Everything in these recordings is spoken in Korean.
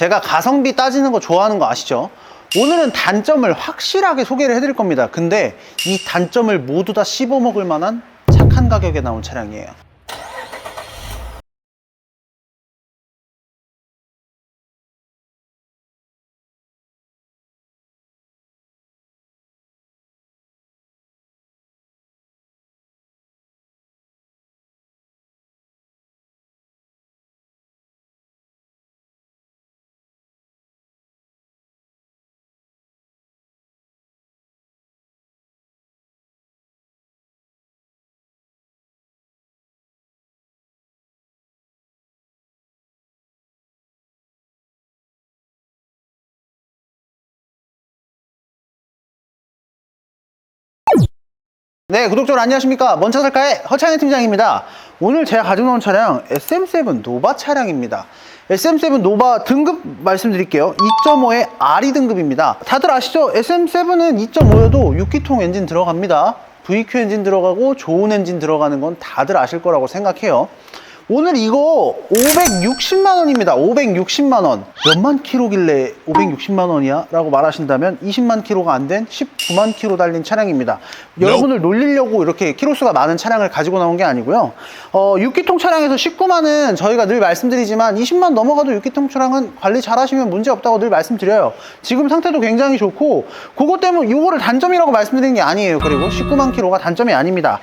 제가 가성비 따지는 거 좋아하는 거 아시죠? 오늘은 단점을 확실하게 소개를 해드릴 겁니다. 근데 이 단점을 모두 다 씹어먹을 만한 착한 가격에 나온 차량이에요. 네, 구독자 여러분 안녕하십니까. 먼차 살까의 허창현 팀장입니다. 오늘 제가 가지고 나온 차량 SM7 노바 차량입니다. SM7 노바 등급 말씀드릴게요. 2.5의 RE 등급입니다. 다들 아시죠? SM7은 2.5여도 6기통 엔진 들어갑니다. VQ 엔진 들어가고 좋은 엔진 들어가는 건 다들 아실 거라고 생각해요. 오늘 이거 560만 원입니다. 560만 원. 몇만 킬로길래 560만 원이야? 라고 말하신다면 20만 킬로가 안 된 19만 킬로 달린 차량입니다. 여러분을 놀리려고 이렇게 키로수가 많은 차량을 가지고 나온 게 아니고요. 어, 6기통 차량에서 19만은 저희가 늘 말씀드리지만 20만 넘어가도 6기통 차량은 관리 잘 하시면 문제 없다고 늘 말씀드려요. 지금 상태도 굉장히 좋고 그것 때문에 이거를 단점이라고 말씀드리는 게 아니에요. 그리고 19만 킬로가 단점이 아닙니다.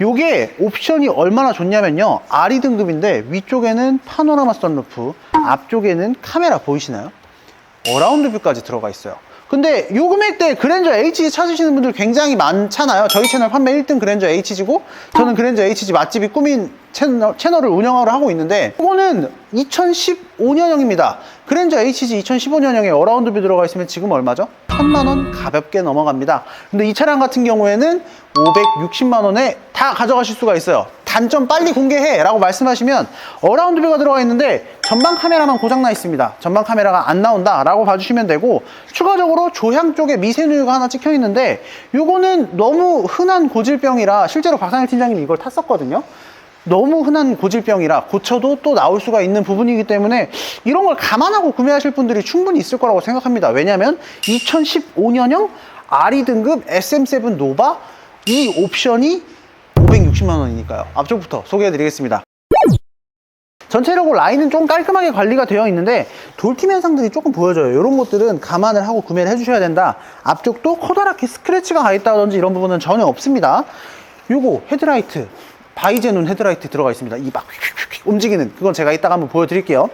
요게 옵션이 얼마나 좋냐면요 RE 등급인데 위쪽에는 파노라마 선루프 앞쪽에는 카메라 보이시나요? 어라운드 뷰까지 들어가 있어요 근데 요 금액대 그랜저 HG 찾으시는 분들 굉장히 많잖아요. 저희 채널 판매 1등 그랜저 HG고 저는 그랜저 HG 맛집이 꾸민 채널, 채널을 운영하러 하고 있는데 이거는 2015년형입니다. 그랜저 HG 2015년형에 어라운드 뷰 들어가 있으면 지금 얼마죠? 1000만원 가볍게 넘어갑니다. 근데 이 차량 같은 경우에는 560만원에 다 가져가실 수가 있어요 단점 빨리 공개해 라고 말씀하시면 어라운드 뷰가 들어가 있는데 전방 카메라만 고장나 있습니다. 전방 카메라가 안 나온다 라고 봐주시면 되고 추가적으로 조향 쪽에 미세누유가 하나 찍혀 있는데 요거는 너무 흔한 고질병이라 실제로 박상일 팀장님이 이걸 탔었거든요. 너무 흔한 고질병이라 고쳐도 또 나올 수가 있는 부분이기 때문에 이런 걸 감안하고 구매하실 분들이 충분히 있을 거라고 생각합니다. 왜냐하면 2015년형 RE 등급 SM7 노바 이 옵션이 560만 원이니까요. 앞쪽부터 소개해 드리겠습니다. 전체적으로 라인은 좀 깔끔하게 관리가 되어 있는데 돌팀 현상들이 조금 보여져요. 이런 것들은 감안을 하고 구매를 해주셔야 된다. 앞쪽도 커다랗게 스크래치가 가 있다든지 이런 부분은 전혀 없습니다. 요거 헤드라이트 바이제눈 헤드라이트 들어가 있습니다. 이 막 움직이는 그건 제가 이따가 한번 보여드릴게요.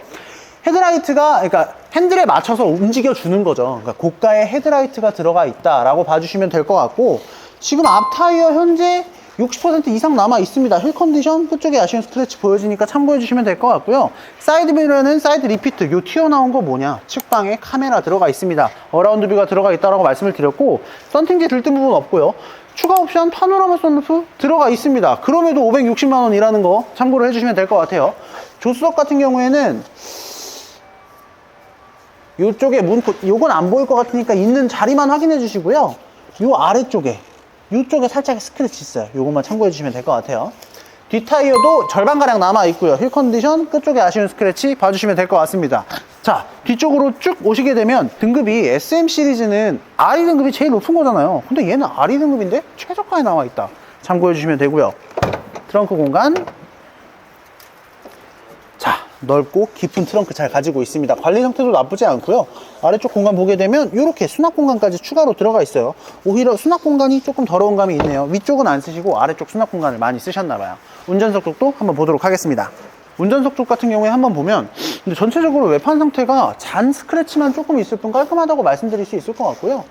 헤드라이트가 그러니까 핸들에 맞춰서 움직여 주는 거죠. 그러니까 고가의 헤드라이트가 들어가 있다라고 봐주시면 될 것 같고 지금 앞 타이어 현재 60% 이상 남아 있습니다. 힐 컨디션 끝쪽에 아쉬운 스트레치 보여지니까 참고해 주시면 될 것 같고요. 사이드 미러는 사이드 리피트 요 튀어나온 거 뭐냐 측방에 카메라 들어가 있습니다. 어라운드 뷰가 들어가 있다라고 말씀을 드렸고 썬팅지 들뜬 부분 없고요. 추가 옵션 파노라마 선루프 들어가 있습니다. 그럼에도 560만 원이라는 거 참고를 해주시면 될 것 같아요. 조수석 같은 경우에는 이쪽에 문, 요건 안 보일 것 같으니까 있는 자리만 확인해 주시고요. 요 아래쪽에, 이쪽에 살짝 스크래치 있어요. 요것만 참고해 주시면 될 것 같아요. 뒷타이어도 절반가량 남아 있고요. 힐 컨디션 끝쪽에 아쉬운 스크래치 봐주시면 될 것 같습니다. 자, 뒤쪽으로 쭉 오시게 되면 등급이 SM 시리즈는 RE 등급이 제일 높은 거잖아요. 근데 얘는 RE 등급인데 최저가에 나와 있다. 참고해 주시면 되고요. 트렁크 공간, 자, 넓고 깊은 트렁크 잘 가지고 있습니다. 관리 상태도 나쁘지 않고요. 아래쪽 공간 보게 되면 이렇게 수납 공간까지 추가로 들어가 있어요. 오히려 수납 공간이 조금 더러운 감이 있네요. 위쪽은 안 쓰시고 아래쪽 수납 공간을 많이 쓰셨나 봐요. 운전석 쪽도 한번 보도록 하겠습니다. 운전석 쪽 같은 경우에 한번 보면 근데 전체적으로 외판 상태가 잔 스크래치만 조금 있을 뿐 깔끔하다고 말씀드릴 수 있을 것 같고요.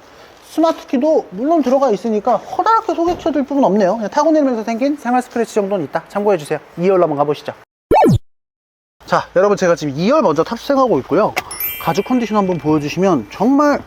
스마트 키도 물론 들어가 있으니까 커다랗게 소개쳐드릴 부분 없네요. 그냥 타고 내리면서 생긴 생활 스크래치 정도는 있다. 참고해 주세요. 2열로 한번 가보시죠. 자 여러분 제가 지금 2열 먼저 탑승하고 있고요. 가죽 컨디션 한번 보여주시면 정말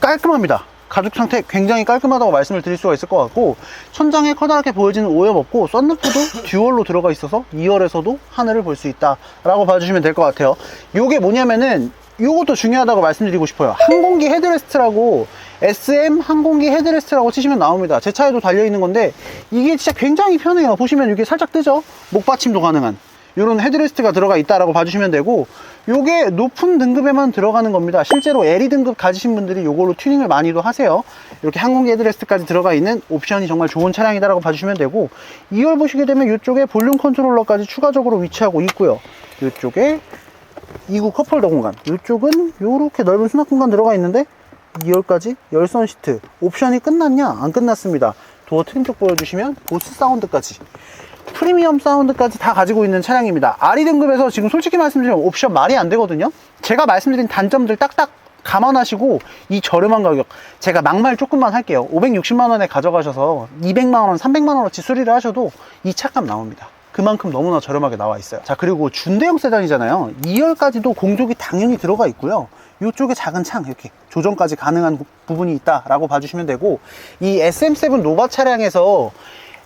깔끔합니다. 가죽 상태 굉장히 깔끔하다고 말씀을 드릴 수가 있을 것 같고 천장에 커다랗게 보여지는 오염 없고 썬루프도 듀얼로 들어가 있어서 2열에서도 하늘을 볼 수 있다 라고 봐주시면 될 것 같아요. 이게 뭐냐면은 이것도 중요하다고 말씀드리고 싶어요. 항공기 헤드레스트라고 SM 항공기 헤드레스트라고 치시면 나옵니다. 제 차에도 달려있는 건데 이게 진짜 굉장히 편해요. 보시면 이게 살짝 뜨죠? 목받침도 가능한 이런 헤드레스트가 들어가 있다라고 봐주시면 되고 요게 높은 등급에만 들어가는 겁니다. 실제로 LE 등급 가지신 분들이 요걸로 튜닝을 많이도 하세요. 이렇게 항공기 헤드레스트까지 들어가 있는 옵션이 정말 좋은 차량이다라고 봐주시면 되고 2열 보시게 되면 이쪽에 볼륨 컨트롤러까지 추가적으로 위치하고 있고요. 이쪽에 2구 컵홀더 공간. 이쪽은 이렇게 넓은 수납 공간 들어가 있는데 2열까지 열선 시트. 옵션이 끝났냐? 안 끝났습니다. 도어 트림 쪽 보여주시면 보스 사운드까지 프리미엄 사운드까지 다 가지고 있는 차량입니다. RE 등급에서 지금 솔직히 말씀드리면 옵션 말이 안 되거든요. 제가 말씀드린 단점들 딱딱 감안하시고 이 저렴한 가격 제가 막말 조금만 할게요. 560만 원에 가져가셔서 200만 원 300만 원어치 수리를 하셔도 이 차값 나옵니다. 그만큼 너무나 저렴하게 나와 있어요. 자 그리고 준대형 세단이잖아요. 2열까지도 공조기 당연히 들어가 있고요. 이쪽에 작은 창 이렇게 조정까지 가능한 부- 부분이 있다라고 봐주시면 되고 이 SM7 노바 차량에서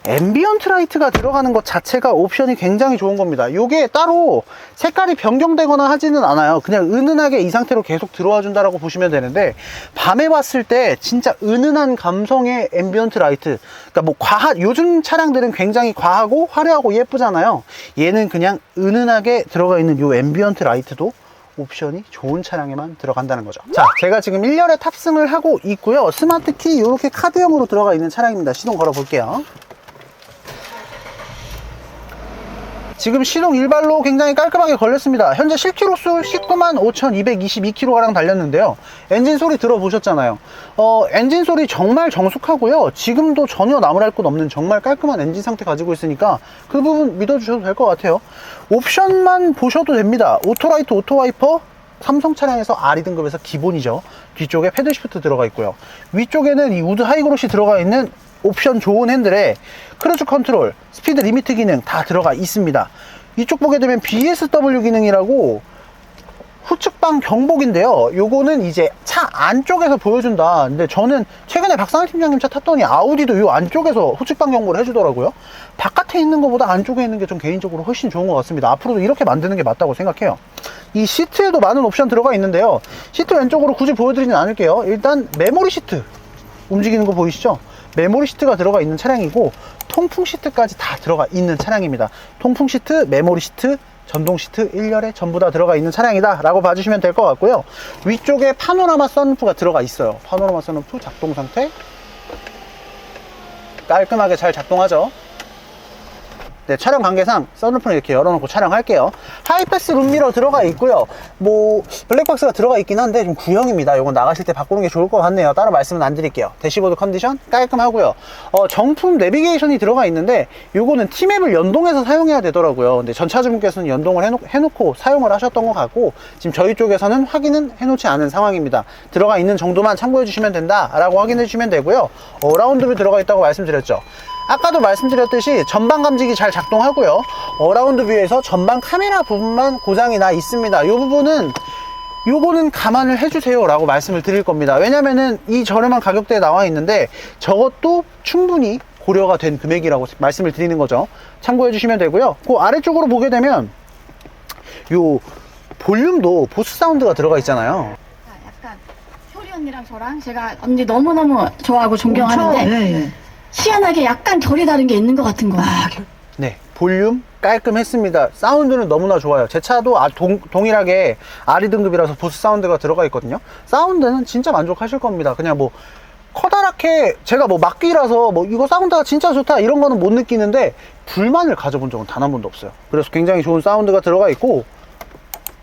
앰비언트 라이트가 들어가는 것 자체가 옵션이 굉장히 좋은 겁니다. 이게 따로 색깔이 변경되거나 하지는 않아요. 그냥 은은하게 이 상태로 계속 들어와 준다라고 보시면 되는데 밤에 봤을 때 진짜 은은한 감성의 앰비언트 라이트. 그러니까 뭐 과하 요즘 차량들은 굉장히 과하고 화려하고 예쁘잖아요. 얘는 그냥 은은하게 들어가 있는 이 앰비언트 라이트도 옵션이 좋은 차량에만 들어간다는 거죠. 자 제가 지금 1열에 탑승을 하고 있고요. 스마트 키 이렇게 카드형으로 들어가 있는 차량입니다. 시동 걸어 볼게요 지금 시동 일발로 굉장히 깔끔하게 걸렸습니다. 현재 실키로수 19만 5,222km가량 달렸는데요. 엔진 소리 들어보셨잖아요. 어, 엔진 소리 정말 정숙하고요. 지금도 전혀 나무랄 것 없는 정말 깔끔한 엔진 상태 가지고 있으니까 그 부분 믿어주셔도 될 것 같아요. 옵션만 보셔도 됩니다. 오토라이트, 오토와이퍼, 삼성 차량에서 RE 등급에서 기본이죠. 뒤쪽에 패들 시프트 들어가 있고요. 위쪽에는 이 우드 하이그로시 들어가 있는 옵션 좋은 핸들에 크루즈 컨트롤, 스피드 리미트 기능 다 들어가 있습니다. 이쪽 보게 되면 BSW 기능이라고 후측방 경복인데요. 요거는 이제 차 안쪽에서 보여준다. 근데 저는 최근에 박상일 팀장님 차 탔더니 아우디도 요 안쪽에서 후측방 경보를 해주더라고요. 바깥에 있는 것보다 안쪽에 있는 게 좀 개인적으로 훨씬 좋은 것 같습니다. 앞으로도 이렇게 만드는 게 맞다고 생각해요. 이 시트에도 많은 옵션 들어가 있는데요. 시트 왼쪽으로 굳이 보여드리진 않을게요. 일단 메모리 시트 움직이는 거 보이시죠? 메모리 시트가 들어가 있는 차량이고 통풍 시트까지 다 들어가 있는 차량입니다. 통풍 시트, 메모리 시트, 전동 시트 1열에 전부 다 들어가 있는 차량이다 라고 봐주시면 될 것 같고요. 위쪽에 파노라마 선루프가 들어가 있어요. 파노라마 선루프 작동 상태 깔끔하게 잘 작동하죠. 네, 촬영 관계상 선루프는 이렇게 열어놓고 촬영할게요. 하이패스 룸미러 들어가 있고요. 뭐 블랙박스가 들어가 있긴 한데 좀 구형입니다. 이건 나가실 때 바꾸는 게 좋을 것 같네요. 따로 말씀은 안 드릴게요. 대시보드 컨디션 깔끔하고요. 어, 정품 내비게이션이 들어가 있는데 이거는 T맵을 연동해서 사용해야 되더라고요. 근데 전차주분께서는 연동을 해놓, 해놓고 사용을 하셨던 것 같고 지금 저희 쪽에서는 확인은 해놓지 않은 상황입니다. 들어가 있는 정도만 참고해 주시면 된다 라고 확인해 주시면 되고요. 어 라운드뷰 들어가 있다고 말씀드렸죠. 아까도 말씀드렸듯이 전방 감지기 잘 작동하고요. 어라운드 뷰에서 전방 카메라 부분만 고장이 나 있습니다. 이 부분은 요거는 감안을 해주세요 라고 말씀을 드릴 겁니다. 왜냐면은 이 저렴한 가격대에 나와 있는데 저것도 충분히 고려가 된 금액이라고 말씀을 드리는 거죠. 참고해 주시면 되고요. 그 아래쪽으로 보게 되면 요 볼륨도 보스 사운드가 들어가 있잖아요. 약간 효리 언니랑 저랑 제가 언니 너무너무 좋아하고 존경하는데 예, 예. 희한하게 약간 결이 다른 게 있는 것 같은 거야. 아, 결- 네, 볼륨 깔끔했습니다. 사운드는 너무나 좋아요. 제 차도 아, 동, 동일하게 RE 등급이라서 보스 사운드가 들어가 있거든요. 사운드는 진짜 만족하실 겁니다. 그냥 뭐 커다랗게 제가 뭐 막기라서 뭐 이거 사운드가 진짜 좋다 이런 거는 못 느끼는데 불만을 가져본 적은 단 한 번도 없어요. 그래서 굉장히 좋은 사운드가 들어가 있고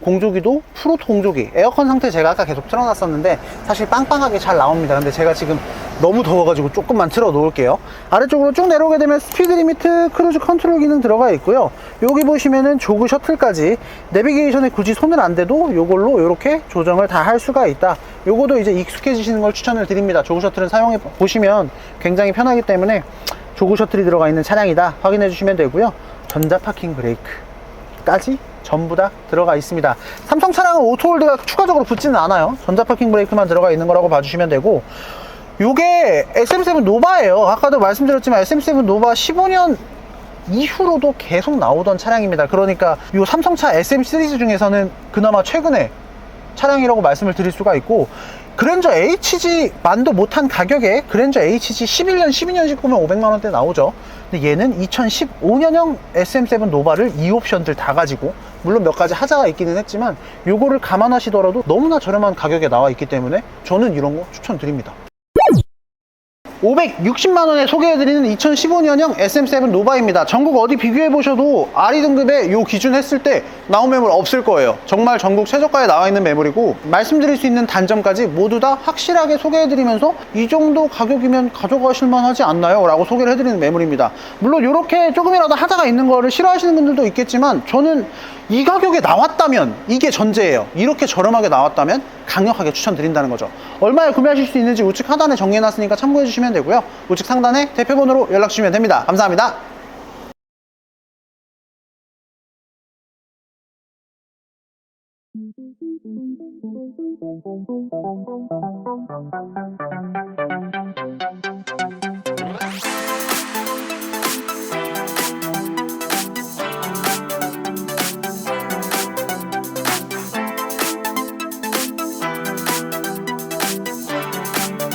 공조기도 프로토 공조기 에어컨 상태 제가 아까 계속 틀어놨었는데 사실 빵빵하게 잘 나옵니다 근데 제가 지금 너무 더워가지고 조금만 틀어 놓을게요. 아래쪽으로 쭉 내려오게 되면 스피드 리미트 크루즈 컨트롤 기능 들어가 있고요. 여기 보시면은 조그 셔틀까지 내비게이션에 굳이 손을 안 대도 요걸로 이렇게 조정을 다 할 수가 있다. 요거도 이제 익숙해지시는 걸 추천을 드립니다. 조그 셔틀은 사용해 보시면 굉장히 편하기 때문에 조그 셔틀이 들어가 있는 차량이다. 확인해 주시면 되고요. 전자 파킹 브레이크 까지 전부 다 들어가 있습니다. 삼성 차량은 오토홀드가 추가적으로 붙지는 않아요. 전자 파킹 브레이크만 들어가 있는 거라고 봐주시면 되고 요게 SM7 노바예요. 아까도 말씀드렸지만 SM7 노바 15년 이후로도 계속 나오던 차량입니다. 그러니까 요 삼성차 SM 시리즈 중에서는 그나마 최근에 차량이라고 말씀을 드릴 수가 있고 그랜저 HG 만도 못한 가격에 그랜저 HG 11년, 12년식 보면 500만 원대 나오죠. 근데 얘는 2015년형 SM7 노바를 이 옵션들 다 가지고 물론 몇 가지 하자가 있기는 했지만 요거를 감안하시더라도 너무나 저렴한 가격에 나와 있기 때문에 저는 이런 거 추천드립니다. 560만 원에 소개해드리는 2015년형 SM7 노바입니다. 전국 어디 비교해보셔도 RE 등급에 요 기준 했을 때 나온 매물 없을 거예요. 정말 전국 최저가에 나와 있는 매물이고 말씀드릴 수 있는 단점까지 모두 다 확실하게 소개해드리면서 이 정도 가격이면 가져가실만 하지 않나요? 라고 소개를 해드리는 매물입니다. 물론 이렇게 조금이라도 하자가 있는 거를 싫어하시는 분들도 있겠지만 저는 이 가격에 나왔다면 이게 전제예요. 이렇게 저렴하게 나왔다면 강력하게 추천드린다는 거죠. 얼마에 구매하실 수 있는지 우측 하단에 정리해놨으니까 참고해 주 시면 되고요. 우측 상단에 대표번호로 연락 주시면 됩니다. 감사합니다.